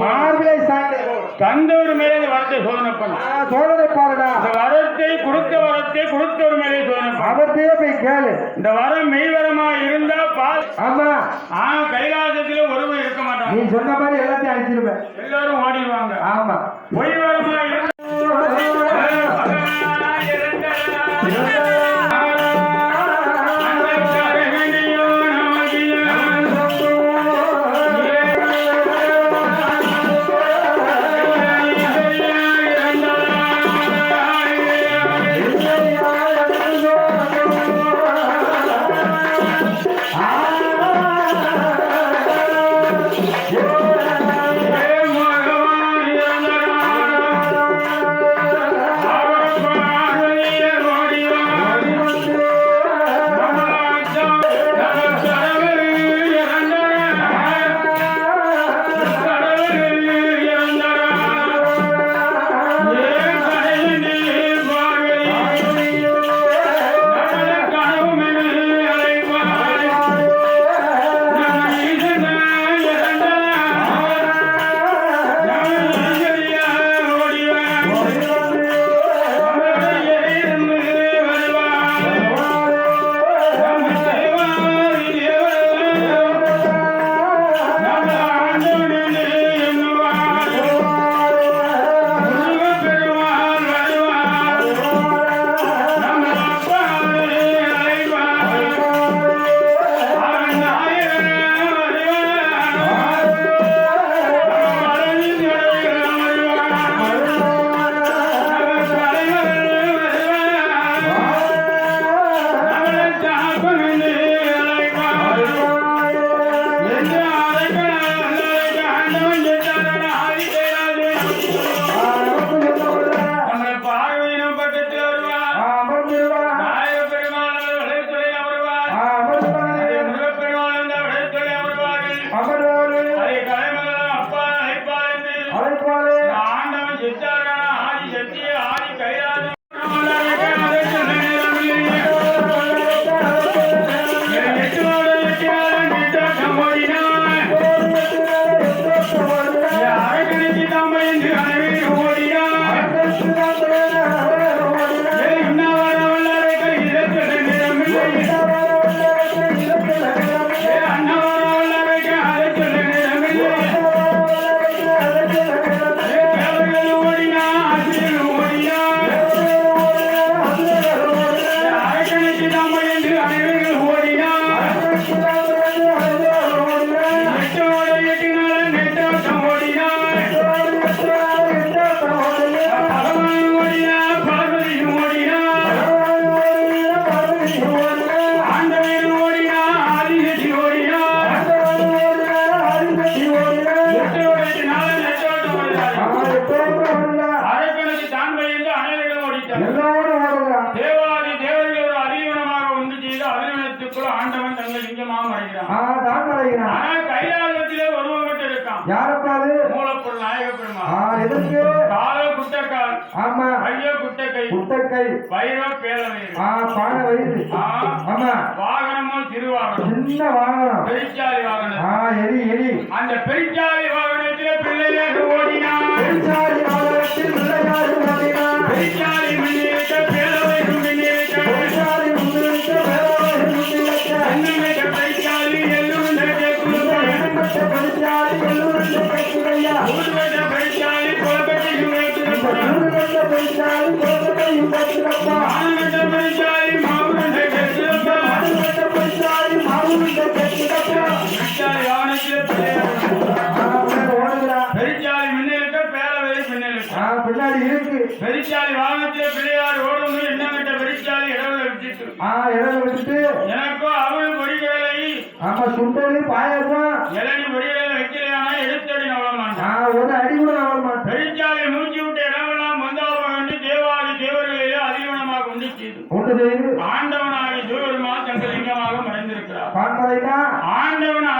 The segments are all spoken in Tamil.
மார்பிலை சாய்ந்தது போல் தந்தவர் மேலே வரத்தை சோதனை பண்ண சோதனை பாருடா இந்த வரத்தை கொடுத்த வரத்தை கொடுத்தவர் மேலே சோதனை அவர்கிட்டயே போய் கேளு. இந்த வரம் மெய் வரமா இருந்தா பால் ஆமா. ஆ கைலாசத்திலே ஒருவன் இருக்க நீ மாட்டான் சொன்ன மாதிரி எல்லாத்தையும் அழிச்சிருவேன். எல்லாரும் ஓடிடுவாங்க. ஆமா. பொய் வரமா இருந்தா தேவாதி தேவர்கள் ஒரு அதிகமாக உண்டு செய்து அதிகத்துக்குள் ஆண்டவன் தங்கள் லிங்கமாக அடைகிறான் ஆனால் கைலாசத்திலே ஒருவன் இருக்கான். யாரப்பாது? மூலப்பொருள் நாயக பெருமாள் எதற்கு? கால குட்டக்கால். ஆமா. கைய குட்டக்கை. குட்டக்கை. வைர பேலவயிறு ஆ பான வயிறு. ஆமா. வாகனமோ திருவாகனம். சின்ன வாகனம். பெருச்சாலி வாகனம். ஆ எரி எரி அந்த பெருச்சாலி வாகனத்திலே பிள்ளையாக ஓடினான். பெருச்சாலி பின்னாடி இருக்கு பெருச்சாலி வாகனத்திலே பிள்ளையார் ஓடும் எண்ணமிட்ட பெருச்சாலி இடவுல விட்டுட்டு. ஆ இடம் வச்சுட்டு எனக்கோ அவள் பொடிகளை ஆமா சுண்டலி பாயசம். இளநி வைக்கலையானா எடுத்தடி நவளமாட்டான் ஆ, ஒரு அடி கூட அவள் மாட்டேன் பெருச்சாலை மூச்சு விட்ட இடமெல்லாம் வந்தாபம் என்று தேவாதி தேவர்களையே அதிகமாக உண்டு செய்து ஒன்று செய்து ஆண்டவனாகி சிவபெருமா சங்கலிங்கமாக மறைந்திருக்கிறார் பான்மலைனா ஆண்டவன்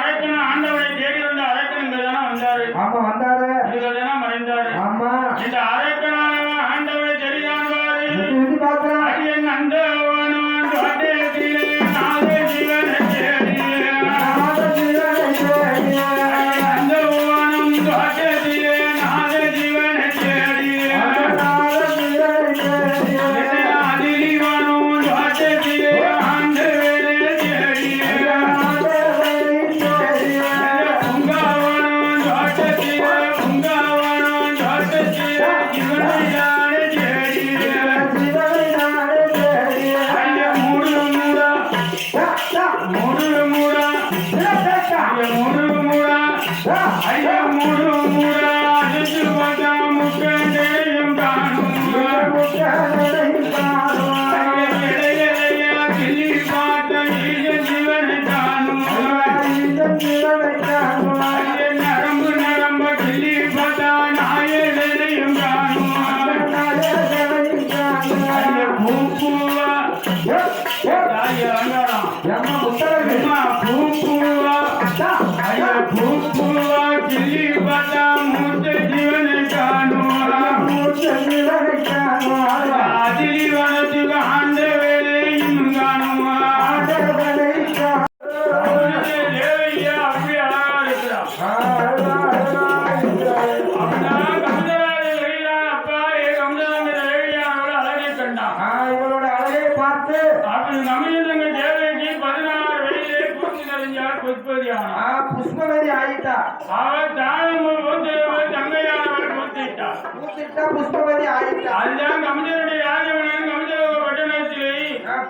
பார்த்து நமிழ்ந்தங்க தேவைக்கு பதினாறு வயதிலே பூச்சி தெரிஞ்சால் புஷ்பதியானான் ஆ, புஷ்பவதி ஆயிட்டா. அவள் தானும் மூத்தவர் தங்கையானவள் மூத்திட்டார் பூத்திட்டா புஷ்பவதி ஆயிட்டா. அதுதான் கம்சனுடைய ராஜவனன் கம்சலோக பட்டணத்திலே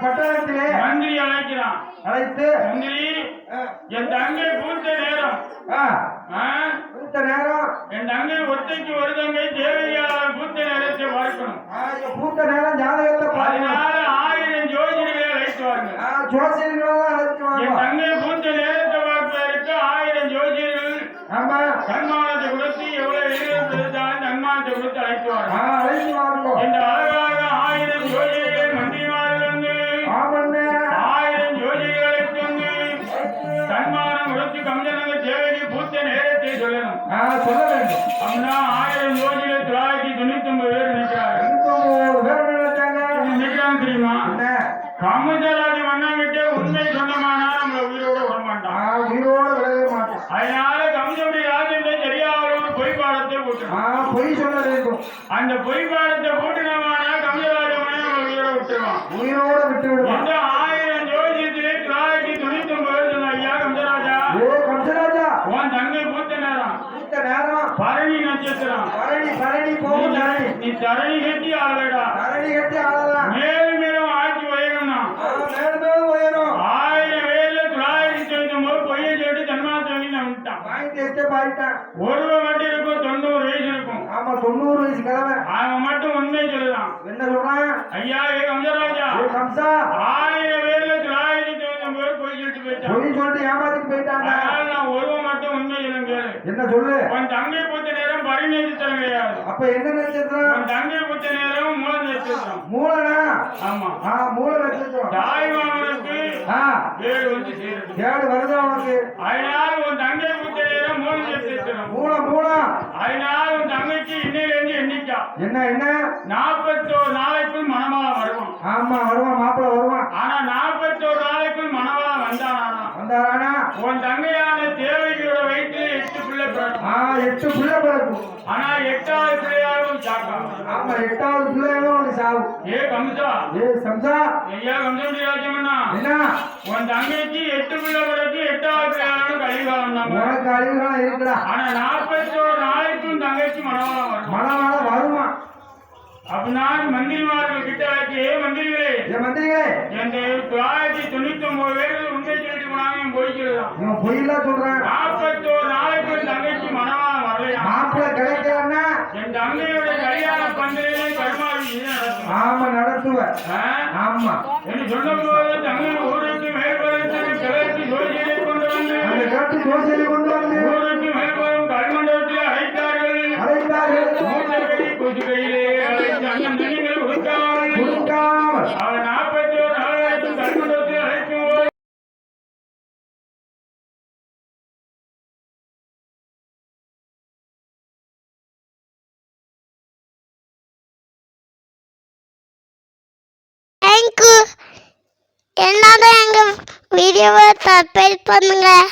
பட்டணத்திலே மந்திரி அழைக்கிறான். அழைத்து மந்திரி ஆ, என் தங்கை பூத்த நேரம்? பூத்த என் தங்கை ஒத்தைக்கு ஒரு தங்கை தேவையாளர் பூத்த நேரத்தை பார்க்கணும். பூத்த நேரம் ஜாதகத்தை ஆயிரம் ஆ, ஜோசியர்களெல்லாம் அழைச்சு என் வாங்க தங்கை பூத்த நேரத்தை பார்ப்பதற்கு ஆயிரம் ஜோதிடர்கள் ஆமா. சன்மானத்தை கொடுத்து எவ்வளவு எழுதி இருந்தாலும் சன்மானத்தை கொடுத்து ஆ, அழைத்துவார்கள் அழைச்சு வாங்க. இந்த அழகாக ஆயிரம் ஜோதிகளை மந்திரிமார்கள் வந்து ஆயிரம் ஜோதிகளை வந்து சன்மானம் கொடுத்து கம்சனங்க தேவைக்கு பூத்த நேரத்தை சொல்லணும். சொல்ல வேண்டும். அப்படின்னா ஆயிரம் ஜோதிகள் தொள்ளாயிரத்தி தொண்ணூத்தி ஒன்பது பேர் நிற்கிறார்கள் நிற்கிறாங்க தெரியுமா? என்ன காமராஜ் மன்னங்கிட்ட உண்மை சொன்னமானா நம்மள உயிரோட விட ஆ, மாட்டான் உயிரோட விடவே மாட்டேன் அதனால கம்சனுடைய ராஜ்யத்தை சரியாக ஒரு பொய் பாடத்தை போட்டுறான் ஆ, பொய் சொல்ல வேண்டும் அந்த பொய் பாடத்தை போட்டுனமானா கம்சராஜ மன்னன் நம்மள உயிரோட விட்டுருவான் உயிரோட விட்டு விடுவான் ஆயிரம் ஜோதியத்திலே ஐயா உன் தங்கை பூத்த நேரம். பூத்த நேரம். பரணி நட்சத்திரம். பரணி பரணி போகும் தரணி நீ தரணி கட்டி ஆளடா. தரணி கட்டி ஆளலாம் மேலும் மேலும் ஆட்சி உயரணும்னா மேலும் மேலும் உயரும். ஆயிரம் பேர்ல தொள்ளாயிரத்தி தொண்ணூத்தி ஒன்பது பொய்யை ஒருவன் மட்டும் இருக்கும் தொண்ணூறு ஆமா தொண்ணூறு வயசு கிழமை அவன் மட்டும் உண்மை சொல்லுதான். என்ன சொல்றான் ஐயா ஏ கம்சராஜா. ஏ கம்சா? ஆயிரம் பேர்ல தொள்ளாயிரத்தி தொண்ணூத்தி ஒன்பது பொய் சொல்லிட்டு போயிட்டான். பொய் சொல்லிட்டு ஏமாத்திட்டு போயிட்டாங்க அதனால நான் ஒருவன் மட்டும் உண்மை சொல்லும் கேளு என்ன சொல்லு? உன் தங்கை புத்த நேரம் பரிநேசித்தரம் கிடையாது அப்ப என்ன நட்சத்திரம்? உன் தங்கை புத்த நேரம் மூல நட்சத்திரம். மூலனா? ஆமா. ஆ மூல நட்சத்திரம். தாய்மாமனுக்கு ஆ. ஏழு வந்து சேருது ஏழு வருதா உனக்கு? அதனால உன் தங்கை நட்சத்திரம் மூலம் மூலம். அதனால உன் தங்கைக்கு இன்னையிலிருந்து எண்ணிக்கா. என்ன என்ன? நாற்பத்தோரு நாளைக்குள் மணமாலை வருவான். ஆமா வருவான் மாப்பிள்ள வருவான். ஆனா நாற்பத்தோரு நாளைக்குள் மணமாலை வந்தானா? வந்தாரானா? உன் தங்கையான தேவைகளோட வயிற்று எட்டு பிள்ளை பிறக்கும். ஆ எட்டு பிள்ளை பிறக்கும். ஆனா எட்டாவது பிள்ளையாரும் சாக்கா. ஆமா எட்டாவது பிள்ளைகளும் சாவு ஏ கம்சா ஏ சம்சா ஐயா கம்சனுடைய ராஜ்யம்னா என்ன? உன் தங்கைக்கு எட்டு பிள்ளை பிறகு எட்டாவது பிள்ளையாரும் கலிகாலம் தான் உனக்கு அழிவுலாம் இருக்குடா. ஆனா நாற்பத்தோரு நாளைக்கும் தங்கைக்கு மணமாலை வரும். மழை வருவான் அப்படின்னா மந்திரிமார்கள் கிட்ட வச்சு ஏ மந்திரிகளே என் மந்திரிகளே. என் தொள்ளாயிரத்தி தொண்ணூத்தி ஒன்பது பேர் உண்மை சொல்லிட்டு போனாங்க என் போய்க்கிறதான் இவன் பொய்யெல்லாம் சொல்றான். நாற்பத்தோரு நாளைக்கு என் தங்கைக்கு மனமா வரலையா? மாப்பிள்ள கிடைக்கலன்னா? என் தங்கையோட கல்யாண பந்தலே கருமாவி நடக்கும் ஆமா நடத்துவ. ஆ? ஆமா. என்று சொல்லும் போது ஊருக்கு கொண்டு வந்து அந்த கொண்டு வந்து ஊருக்கு வீடியோவை சப்ஸ்கிரைப் பண்ணுங்கள்